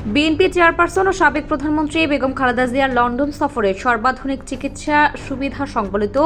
BNP chairperson ও সাবেক প্রধানমন্ত্রী বেগম খালেদা জিয়ার লন্ডন সফরে সর্বাধুনিক চিকিৎসা সুবিধা সংবলিত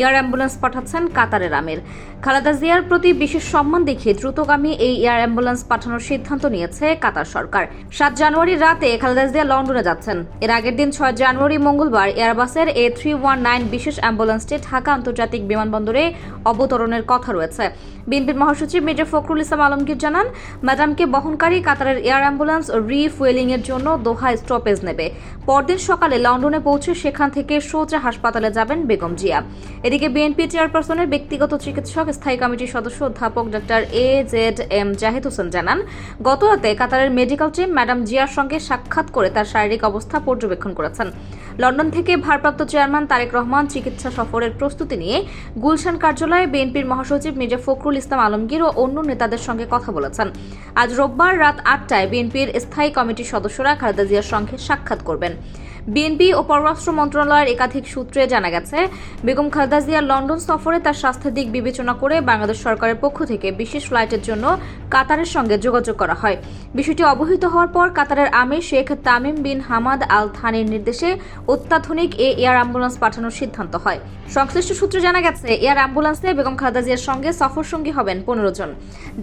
এয়ার অ্যাম্বুলেন্স পাঠাচ্ছেন কাতারের আমির। খালেদা জিয়ার প্রতি বিশেষ সম্মান দেখিয়ে দ্রুতগামী এই এয়ার অ্যাম্বুলেন্স পাঠানোর সিদ্ধান্ত নিয়েছে কাতার সরকার। সাত জানুয়ারি রাতে খালেদা জিয়া লন্ডনে যাচ্ছেন। এর আগের দিন ছয় জানুয়ারি মঙ্গলবার এয়ারবাসের এ থ্রি ওয়ান নাইন বিশেষ অ্যাম্বুলেন্সটি ঢাকা আন্তর্জাতিক বিমানবন্দরে অবতরণের কথা রয়েছে। বিএনপির মহাসচিব মির্জা ফখরুল ইসলাম আলমগীর জানান, ম্যাডামকে বহনকারী কাতারের এয়ার অ্যাম্বুলেন্স রিফুয়েলিং এর জন্য দোহা স্টপেজ নেবে। পরদিন সকালে লন্ডনে পৌঁছে সেখান থেকে সোজা হাসপাতালে যাবেন বেগম জিয়া। এদিকে বিএনপি চেয়ারপারসনের ব্যক্তিগত চিকিৎসক, স্থায়ী কমিটির সদস্য অধ্যাপক doctor A Z M Zahid Hossain জানান, গতরাতে কাতারের মেডিকেল টিম ম্যাডাম জিয়ার সঙ্গে সাক্ষাৎ করে তার শারীরিক অবস্থা পর্যবেক্ষণ করেছেন। লন্ডন থেকে ভারপ্রাপ্ত চেয়ারম্যান তারেক রহমান চিকিৎসা সফরের প্রস্তুতি নিয়ে গুলশান কার্যালয়ে বিএনপির মহাসচিব মির্জা ফখরুল ইসলাম আলমগীর ও অন্য নেতাদের সঙ্গে কথা বলেছেন। আজ রোববার রাত আটটায় বিএনপির স্থায়ী কমিটির সদস্যরা খালেদা জিয়ার সঙ্গে সাক্ষাৎ করবেন। বিএনপি ও পররাষ্ট্র মন্ত্রণালয়ের একাধিক সূত্রে জানা গেছে, বেগম খালেদা জিয়ার লন্ডন সফরে তার স্বাস্থ্যের দিক বিবেচনা করে বাংলাদেশ সরকারের পক্ষ থেকে বিশেষ ফ্লাইটের জন্য কাতারের সঙ্গে যোগাযোগ করা হয়। বিষয়টি অবহিত হওয়ার পর কাতারের আমির Sheikh Tamim bin Hamad Al থানির নির্দেশে অত্যাধুনিক এ এয়ার অ্যাম্বুলেন্স পাঠানোর সিদ্ধান্ত হয়। সংশ্লিষ্ট সূত্রে জানা গেছে, এয়ার অ্যাম্বুলেন্সে বেগম খালেদা জিয়ার সঙ্গে সফর সঙ্গী হবেন পনেরো জন।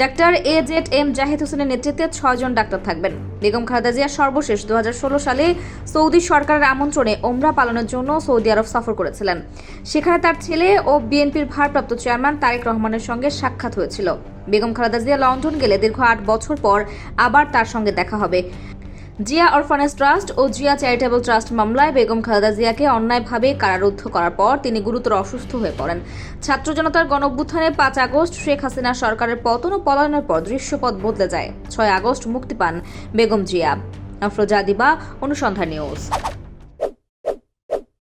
Doctor A Z M Zahid হোসেনের নেতৃত্বে ছয়জন ডাক্তার থাকবেন। বেগম খালেদা জিয়া সর্বশেষ দু হাজার ষোলো সালে সৌদি সরকারের আমন্ত্রণে ওমরা পালনের জন্য সৌদি আরব সফর করেছিলেন। সেখানে তার ছেলে ও বিএনপির ভারপ্রাপ্ত চেয়ারম্যান তারেক রহমানের সঙ্গে সাক্ষাৎ হয়েছিল। বেগম খালেদা জিয়া লন্ডন গেলে দীর্ঘ আট বছর পর আবার তার সঙ্গে দেখা হবে। জিয়া অরফানেজ ট্রাস্ট ও জিয়া চ্যারিটেবল ট্রাস্ট মামলায় বেগম খালেদা জিয়াকে অন্যায়ভাবে কারারুদ্ধ করার পর তিনি গুরুতর অসুস্থ হয়ে পড়েন। ছাত্র জনতার গণঅভ্যুত্থানে পাঁচ আগস্ট শেখ হাসিনা সরকারের পতন ও পলায়নের পর দৃশ্যপথ বদলে যায়। ছয় আগস্ট মুক্তি পান বেগম জিয়া। আফরোজা দিবা, অনুসন্ধান নিউজ।